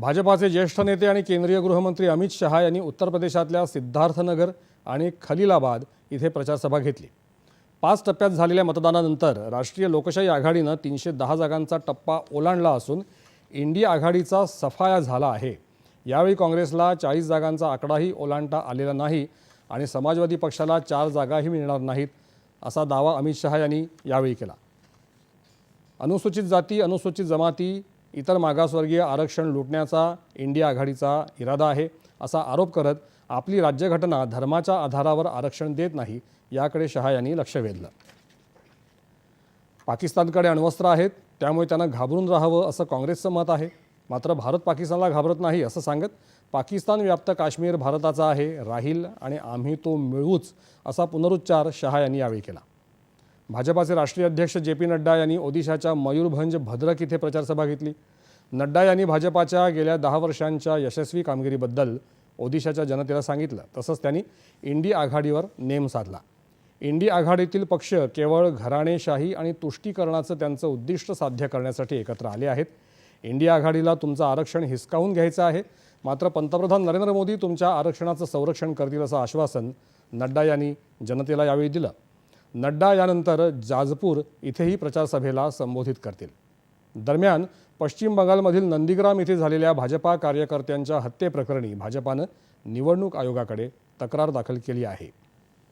भाजपाचे ज्येष्ठ नेते आणि केंद्रीय गृहमंत्री अमित शहा यांनी उत्तर प्रदेशातल्या सिद्धार्थनगर आणि खलिलाबाद इथे प्रचारसभा घेतली. पाच टप्प्यात झालेल्या मतदानानंतर राष्ट्रीय लोकशाही आघाडीनं तीनशे दहा जागांचा टप्पा ओलांडला असून इंडिया आघाडीचा सफाया झाला आहे. यावेळी काँग्रेसला चाळीस जागांचा आकडाही ओलांडता आलेला नाही आणि समाजवादी पक्षाला चार जागाही मिळणार नाहीत असा दावा अमित शहा यांनी यावेळी केला. अनुसूचित जाती अनुसूचित जमाती इतर मागासवर्गीय आरक्षण लुटण्याचा इंडिया आघाडीचा इरादा आहे असा आरोप करत आपली राज्यघटना धर्माच्या आधारावर आरक्षण देत नाही याकडे शहा यांनी लक्ष वेधलं. पाकिस्तानकडे अण्वस्त्र आहेत त्यामुळे त्यांना घाबरून राहावं असं काँग्रेसचं मत आहे. मात्र भारत पाकिस्तानला घाबरत नाही असं सांगत पाकिस्तान व्याप्त काश्मीर भारताचा आहे राहील आणि आम्ही तो मिळवूच असा पुनरुच्चार शहा यांनी यावेळी केला. भाजपाचे राष्ट्रीय अध्यक्ष जे पी नड्डा यांनी ओदिशाच्या मयूरभंज भद्रक इथे प्रचारसभा घेतली. नड्डा यांनी भाजपाच्या गेल्या दहा वर्षांच्या यशस्वी कामगिरीबद्दल ओदिशाच्या जनतेला सांगितलं. तसंच त्यांनी इंडी आघाडीवर नेम साधला. इंडी आघाडीतील पक्ष केवळ घराणेशाही आणि तुष्टीकरणाचं त्यांचं उद्दिष्ट साध्य करण्यासाठी एकत्र आले आहेत. इंडिया आघाडीला तुमचं आरक्षण हिसकावून घ्यायचं आहे. मात्र पंतप्रधान नरेंद्र मोदी तुमच्या आरक्षणाचं संरक्षण करतील असं आश्वासन नड्डा यांनी जनतेला यावेळी दिलं. नड्डा यानंतर जाजपूर इथेही प्रचारसभेला संबोधित करतील. दरम्यान पश्चिम बंगालमधील नंदीग्राम इथे झालेल्या भाजपा कार्यकर्त्यांच्या हत्येप्रकरणी भाजपानं निवडणूक आयोगाकडे तक्रार दाखल केली आहे.